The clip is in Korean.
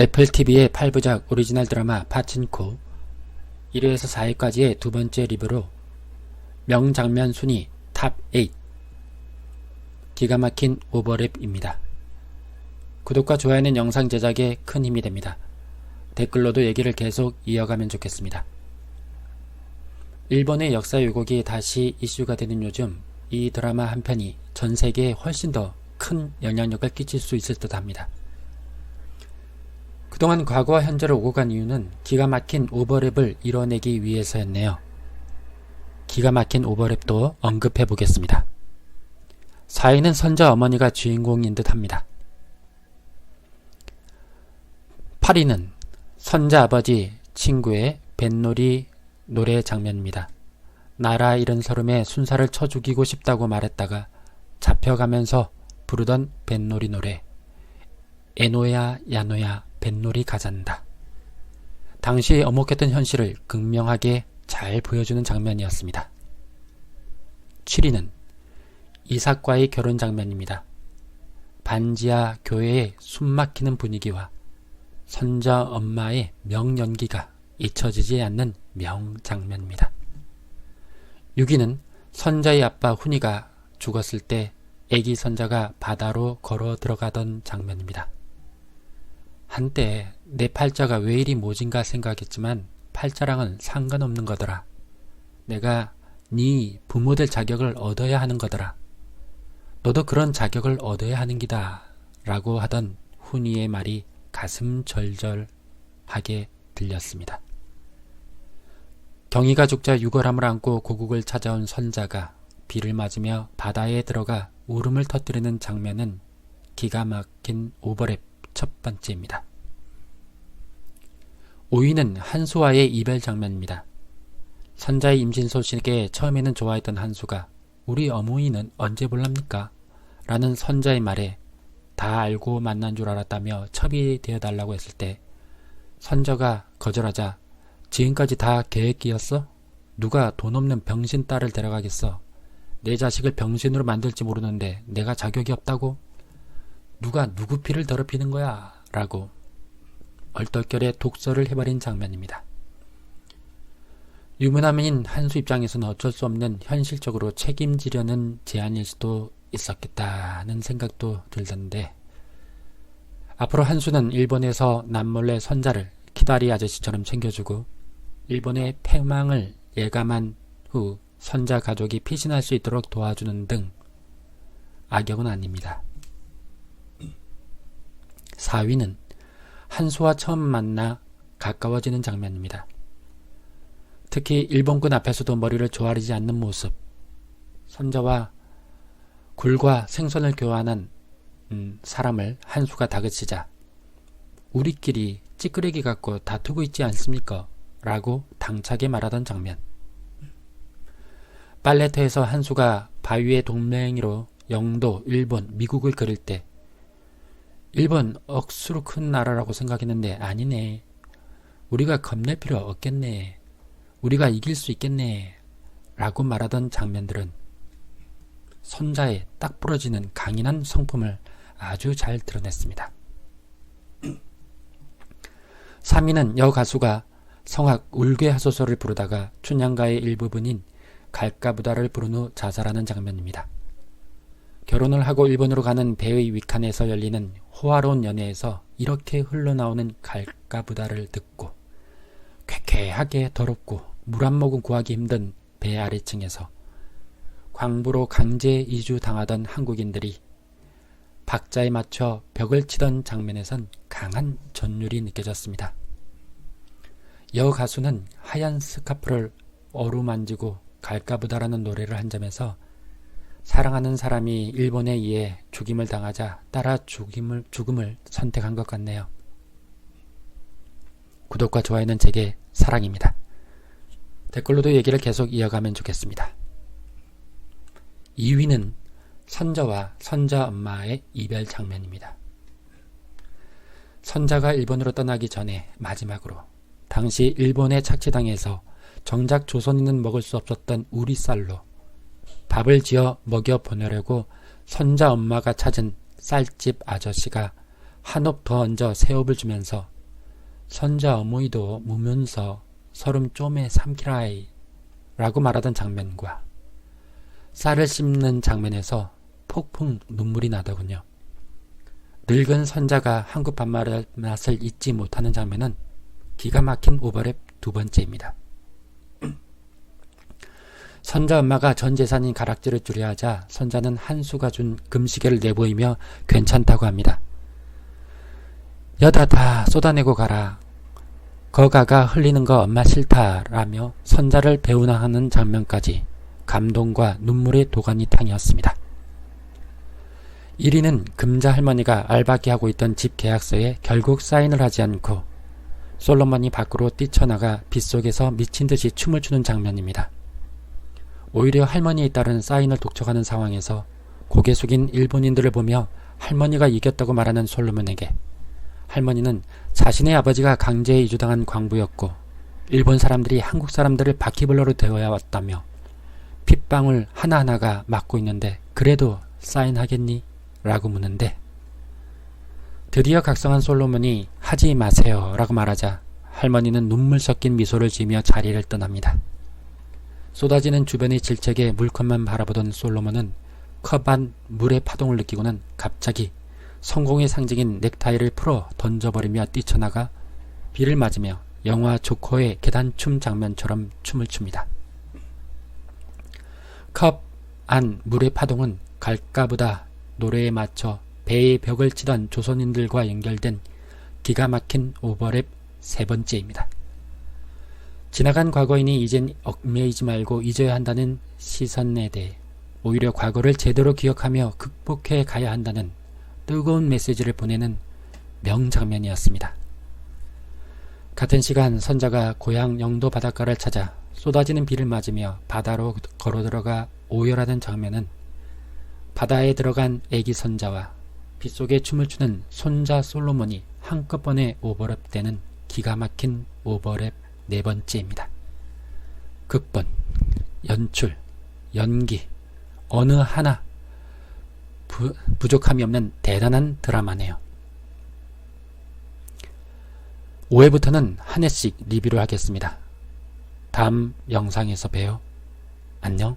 애플TV의 8부작 오리지널 드라마 파친코 1회에서 4회까지의 두 번째 리뷰로 명장면 순위 탑8 기가 막힌 오버랩입니다. 구독과 좋아요는 영상 제작에 큰 힘이 됩니다. 댓글로도 얘기를 계속 이어가면 좋겠습니다. 일본의 역사 왜곡이 다시 이슈가 되는 요즘 이 드라마 한 편이 전 세계에 훨씬 더 큰 영향력을 끼칠 수 있을 듯 합니다. 그동안 과거와 현재를 오고 간 이유는 기가 막힌 오버랩을 이뤄내기 위해서였네요. 기가 막힌 오버랩도 언급해 보겠습니다. 4위는 선자 어머니가 주인공인 듯 합니다. 8위는 선자 아버지 친구의 뱃놀이 노래 장면입니다. 나라 잃은 서름에 순사를 쳐 죽이고 싶다고 말했다가 잡혀가면서 부르던 뱃놀이 노래 에노야 야노야 뱃놀이 가잔다. 당시 어목했던 현실을 극명하게 잘 보여주는 장면이었습니다. 7위는 이삭과의 결혼 장면입니다. 반지하 교회의 숨막히는 분위기와 선자 엄마의 명연기가 잊혀지지 않는 명장면입니다. 6위는 선자의 아빠 훈이가 죽었을 때 애기 선자가 바다로 걸어 들어가던 장면입니다. 한때 내 팔자가 왜 이리 모진가 생각했지만 팔자랑은 상관없는 거더라. 내가 네 부모 될 자격을 얻어야 하는 거더라. 너도 그런 자격을 얻어야 하는 기다. 라고 하던 훈이의 말이 가슴 절절하게 들렸습니다. 경이가 죽자 유골함을 안고 고국을 찾아온 선자가 비를 맞으며 바다에 들어가 울음을 터뜨리는 장면은 기가 막힌 오버랩 첫 번째입니다. 5위는 한수와의 이별 장면입니다. 선자의 임신 소식에 처음에는 좋아했던 한수가 우리 어머니는 언제 볼랍니까? 라는 선자의 말에 다 알고 만난 줄 알았다며 첩이 되어 달라고 했을 때 선자가 거절하자 지금까지 다 계획이었어? 누가 돈 없는 병신 딸을 데려가겠어? 내 자식을 병신으로 만들지 모르는데 내가 자격이 없다고? 누가 누구 피를 더럽히는 거야? 라고 얼떨결에 독서를 해버린 장면입니다. 유부남인 한수 입장에서는 어쩔 수 없는 현실적으로 책임지려는 제안일 수도 있었겠다는 생각도 들던데 앞으로 한수는 일본에서 남몰래 선자를 키다리 아저씨처럼 챙겨주고 일본의 패망을 예감한 후 선자 가족이 피신할 수 있도록 도와주는 등 악역은 아닙니다. 4위는 한수와 처음 만나 가까워지는 장면입니다. 특히 일본군 앞에서도 머리를 조아리지 않는 모습, 선자와 굴과 생선을 교환한 음, 사람을 한수가 다그치자 우리끼리 찌끄레기 갖고 다투고 있지 않습니까? 라고 당차게 말하던 장면. 빨래터에서 한수가 바위의 동맹이로 영도, 일본, 미국을 그릴 때 일본 억수로 큰 나라라고 생각했는데 아니네. 우리가 겁낼 필요 없겠네. 우리가 이길 수 있겠네. 라고 말하던 장면들은 선자의 딱 부러지는 강인한 성품을 아주 잘 드러냈습니다. 3위는 여가수가 성악 울괴하소서를 부르다가 춘향가의 일부분인 갈까부다를 부른 후 자살하는 장면입니다. 결혼을 하고 일본으로 가는 배의 위칸에서 열리는 호화로운 연애에서 이렇게 흘러나오는 갈까부다를 듣고 쾌쾌하게 더럽고 물 한 모금 구하기 힘든 배 아래층에서 광부로 강제 이주 당하던 한국인들이 박자에 맞춰 벽을 치던 장면에선 강한 전율이 느껴졌습니다. 여 가수는 하얀 스카프를 어루만지고 갈까부다라는 노래를 한 점에서 사랑하는 사람이 일본에 의해 죽임을 당하자 따라 죽임을, 죽음을 선택한 것 같네요. 구독과 좋아요는 제게 사랑입니다. 댓글로도 얘기를 계속 이어가면 좋겠습니다. 2위는 선자와 선자 엄마의 이별 장면입니다. 선자가 일본으로 떠나기 전에 마지막으로 당시 일본에 착취당해서 정작 조선인은 먹을 수 없었던 우리 쌀로 밥을 지어 먹여 보내려고 선자 엄마가 찾은 쌀집 아저씨가 한옵더 얹어 세 옵을 주면서 선자 어머니도 무면서 서름 쪼매 삼키라이 라고 말하던 장면과 쌀을 씹는 장면에서 폭풍 눈물이 나더군요. 늙은 선자가 한국 밥말의 맛을 잊지 못하는 장면은 기가 막힌 오버랩 두 번째입니다. 선자 엄마가 전 재산인 가락지를 주려 하자 선자는 한수가 준 금시계를 내보이며 괜찮다고 합니다. 여다 다 쏟아내고 가라. 거가가 흘리는 거 엄마 싫다라며 선자를 배운하는 장면까지 감동과 눈물의 도가니탕이었습니다. 1위는 금자 할머니가 알바기 하고 있던 집 계약서에 결국 사인을 하지 않고 솔로몬이 밖으로 뛰쳐나가 빗속에서 미친 듯이 춤을 추는 장면입니다. 오히려 할머니에 따른 사인을 독촉하는 상황에서 고개 숙인 일본인들을 보며 할머니가 이겼다고 말하는 솔로몬에게 할머니는 자신의 아버지가 강제에 이주당한 광부였고 일본 사람들이 한국 사람들을 바퀴벌레로 대어야 왔다며 핏방울 하나하나가 맞고 있는데 그래도 사인하겠니? 라고 묻는데 드디어 각성한 솔로몬이 하지 마세요 라고 말하자 할머니는 눈물 섞인 미소를 지으며 자리를 떠납니다. 쏟아지는 주변의 질책에 물컵만 바라보던 솔로몬은 컵 안 물의 파동을 느끼고는 갑자기 성공의 상징인 넥타이를 풀어 던져버리며 뛰쳐나가 비를 맞으며 영화 조커의 계단춤 장면처럼 춤을 춥니다. 컵 안 물의 파동은 갈까보다 노래에 맞춰 배의 벽을 치던 조선인들과 연결된 기가 막힌 오버랩 세 번째입니다. 지나간 과거이니 이젠 얽매이지 말고 잊어야 한다는 시선에 대해 오히려 과거를 제대로 기억하며 극복해 가야 한다는 뜨거운 메시지를 보내는 명장면이었습니다. 같은 시간 선자가 고향 영도 바닷가를 찾아 쏟아지는 비를 맞으며 바다로 걸어 들어가 오열하는 장면은 바다에 들어간 애기 선자와 빗속에 춤을 추는 손자 솔로몬이 한꺼번에 오버랩되는 기가 막힌 오버랩 네 번째입니다. 극본, 연출, 연기, 어느 하나 부, 부족함이 없는 대단한 드라마네요. 5회부터는 한 회씩 리뷰를 하겠습니다. 다음 영상에서 봬요. 안녕.